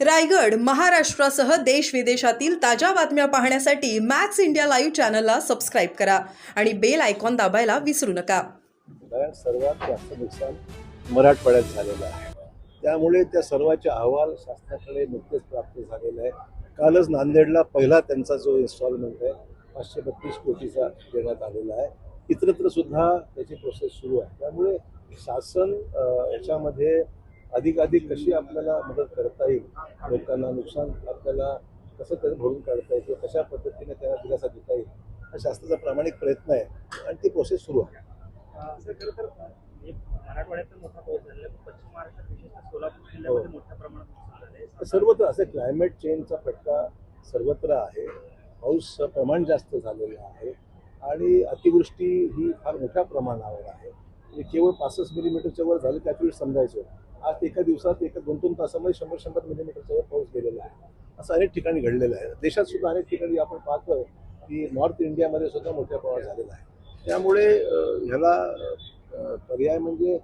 रायगड महाराष्ट्रासह देश विदेशातील ताज्या बातम्या पाहण्यासाठी मॅक्स इंडिया लाईव्ह चॅनलला सबस्क्राईब करा आणि बेल आयकॉन दाबायला विसरू नका. कारण सर्वात जास्त नुकसान मराठवाड्यात झालेलं आहे. त्यामुळे त्या सर्वाचे अहवाल शासनाकडे नुकतेच प्राप्त झालेले आहे कालच नांदेडला पहिला त्यांचा जो इन्स्टॉलमेंट आहे पाचशे बत्तीस कोटीचा देण्यात आलेला आहे. इतरत्र सुद्धा त्याची प्रोसेस सुरू आहे. त्यामुळे शासन याच्यामध्ये याच्यामध्ये अधिकाधिक कशी आपल्याला मदत करता येईल? लोकांना नुकसान आपल्याला कसं त्याचं भरून काढता येईल? किंवा कशा पद्धतीने त्यांना दिलासा देता येईल? हा शासनाचा प्रामाणिक प्रयत्न आहे आणि ती प्रोसेस सुरू आहे. सर्वत्र असं क्लायमेट चेंजचा फटका सर्वत्र आहे. पाऊस प्रमाण जास्त झालेलं आहे. आणि अतिवृष्टी ही फार मोठ्या प्रमाणावर आहे. म्हणजे केवळ पासष्ट मिलीमीटरच्या वर झालं त्यावेळी समजायचं आज एका दिवसात एका दोन दोन तासामध्ये शंभर शंभर मिलीमीटरचा वर पाऊस गेलेला आहे. असं अनेक ठिकाणी घडलेलं आहे. देशात सुद्धा अनेक ठिकाणी आपण पाहतोय की नॉर्थ इंडियामध्ये सुद्धा मोठ्या प्रमाणात झालेला आहे. त्यामुळे ह्याला पर्याय म्हणजे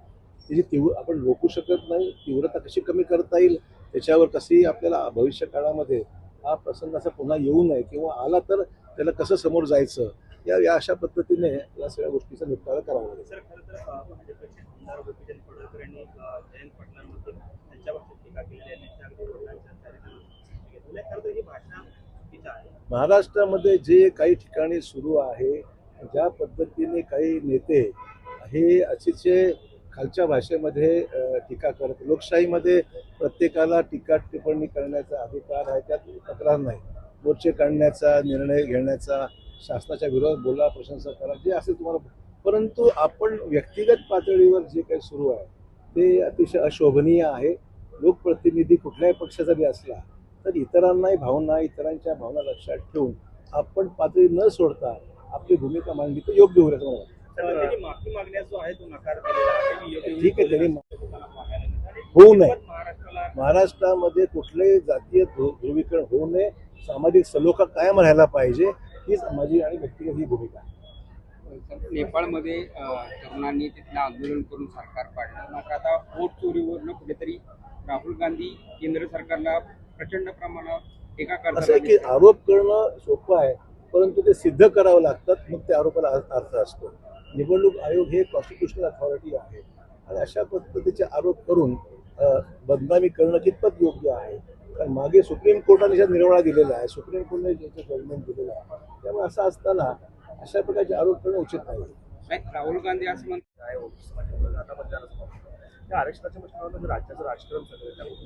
त्याची तीव्र आपण रोखू शकत नाही तीव्रता कशी कमी करता येईल त्याच्यावर कशी आपल्याला भविष्य काळामध्ये हा प्रसंग असा पुन्हा येऊ नये किंवा आला तर त्याला कसं समोर जायचं या या अशा पद्धतीने या सगळ्या गोष्टीचा निपटारा करावा लागेल. महाराष्ट्रामध्ये जे काही ठिकाणी सुरू आहे ज्या पद्धतीने काही नेते हे अतिशय खालच्या भाषेमध्ये टीका करत लोकशाहीमध्ये प्रत्येकाला टीका टिप्पणी करण्याचा अधिकार आहे त्यात तक्रार नाही. मोर्चे काढण्याचा निर्णय घेण्याचा शासनाच्या विरोधात बोला प्रशंसा करा जे असेल तुम्हाला. परंतु आपण व्यक्तिगत पातळीवर जे काही सुरू आहे ते अतिशय अशोभनीय आहे. लोकप्रतिनिधी कुठल्याही पक्षाचा जरी असला तर इतरांनाही भावना इतरांच्या भावना लक्षात ठेवून आपण पातळी न सोडता आपली भूमिका मांडली तर योग्य होईल असं मला वाटतं. तर त्यांनी माफी मागण्यास जो आहे तो नकार दिलेला आहे. की योग्य ठीक आहे, त्यांनी होऊ नये. महाराष्ट्रामध्ये कुठलेही जातीय ध्रु- ध्रुवीकरण होऊ नये. सामाजिक सलोखा कायम राहायला पाहिजे. हीच माझी आणि व्यक्तिगत ही भूमिका आहे. नेपाळमध्ये तरुणांनी तिथलं आंदोलन करून सरकार पाडलं. मात्र आता वोट चोरीवरनं कुठेतरी राहुल गांधी केंद्र सरकारला प्रचंड प्रमाणात आहे करतात की आरोप करणं सोपं आहे परंतु ते सिद्ध करावं लागतात मग त्या आरोपाला अर्थ असतो. निवडणूक आयोग हे कॉन्स्टिट्युशनल अथॉरिटी आहे. आणि अशा पद्धतीचे आरोप करून बदनामी करणं कितपत योग्य आहे? मागे सुप्रीम कोर्टाने ज्या निर्वाळा दिलेला आहे सुप्रीम कोर्टाने ज्याचं जजमेंट दिलेलं आहे त्यामुळे असं असताना अशा प्रकारचे आरोप करणं उचित नाही. राहुल गांधी असं म्हणतात आरक्षणाच्या मुद्द्यावर राज्याचं राजकारण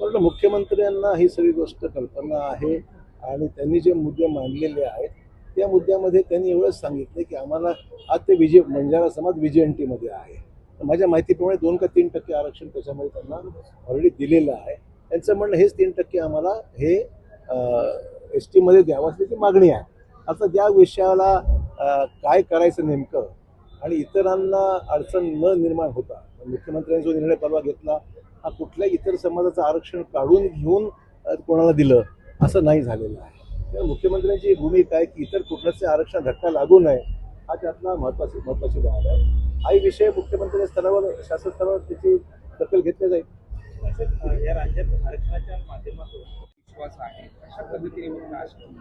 पण मुख्यमंत्र्यांना ही सगळी गोष्ट कल्पना आहे आणि त्यांनी जे मुद्दे मांडलेले आहेत त्या मुद्द्यामध्ये त्यांनी एवढंच सांगितलं की आम्हाला आज ते विजय बंजारा समाज विजयंतीमध्ये आहे. तर माझ्या माहितीप्रमाणे दोन का तीन टक्के आरक्षण त्याच्यामध्ये त्यांना ऑलरेडी दिलेलं आहे. त्यांचं म्हणणं हेच तीन टक्के आम्हाला हे एस टीमध्ये द्यावं असल्याची मागणी आहे. आता त्या विषयाला काय करायचं नेमकं आणि इतरांना अडचण न निर्माण होता मुख्यमंत्र्यांनी जो निर्णय परवा घेतला हा कुठल्याही इतर समाजाचं आरक्षण काढून घेऊन कोणाला दिलं असं नाही झालेलं आहे. त्यामुळे मुख्यमंत्र्यांची भूमिका आहे की इतर कुठल्याच आरक्षण धक्का लागू नये हा त्यातला महत्वाची महत्वाची बाब आहे. हाही विषय मुख्यमंत्री स्तरावर शासन स्तरावर त्याची दखल घेतली जाईल. या राज्यात आरक्षणाच्या माध्यमातून विश्वास आहे अशा पद्धतीने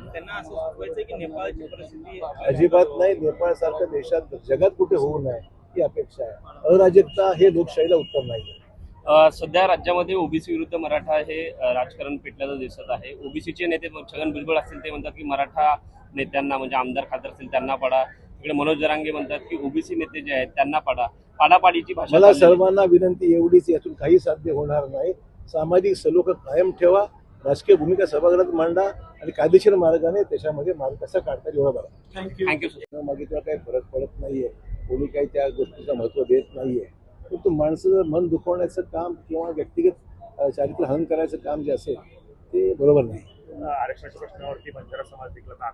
त्यांना असं सुचवायचं की नेपाळची परिस्थिती अजिबात नाही नेपाळसारख्या देशात जगात कुठे होऊ नये ही अपेक्षा आहे. अराजकता हे लोकशाहीला उत्तर नाही सध्या राज्यामध्ये ओबीसी विरुद्ध मराठा हे राजकारण पेटल्याचं दिसत आहे. ओबीसीचे नेते छगन भुजबळ असतील ते म्हणतात की मराठा नेत्यांना म्हणजे आमदार खासदार असतील त्यांना पाडा. इकडे मनोज जरांगे म्हणतात की ओबीसी नेते जे आहेत त्यांना पाडा. पाडापाडीची भाषा मला. सर्वांना विनंती एवढीच यातून काही साध्य होणार नाही. सामाजिक सलोखा कायम ठेवा राजकीय भूमिका सभागृहात मांडा आणि कायदेशीर मार्गाने त्याच्यामध्ये मार्ग कसा काढता येईल एवढं बघा. थँक्यू. सर मागितलं काही फरक पडत नाहीये. कोणी काही त्या गोष्टीचं महत्त्व देत नाहीये. परंतु माणसाचं मन दुखवण्याचं काम किंवा व्यक्तिगत अ, चारित्र्य हनन करायचं काम जे असेल ते बरोबर नाही. आरक्षणाच्या प्रश्नावरती बंजारा समाज आता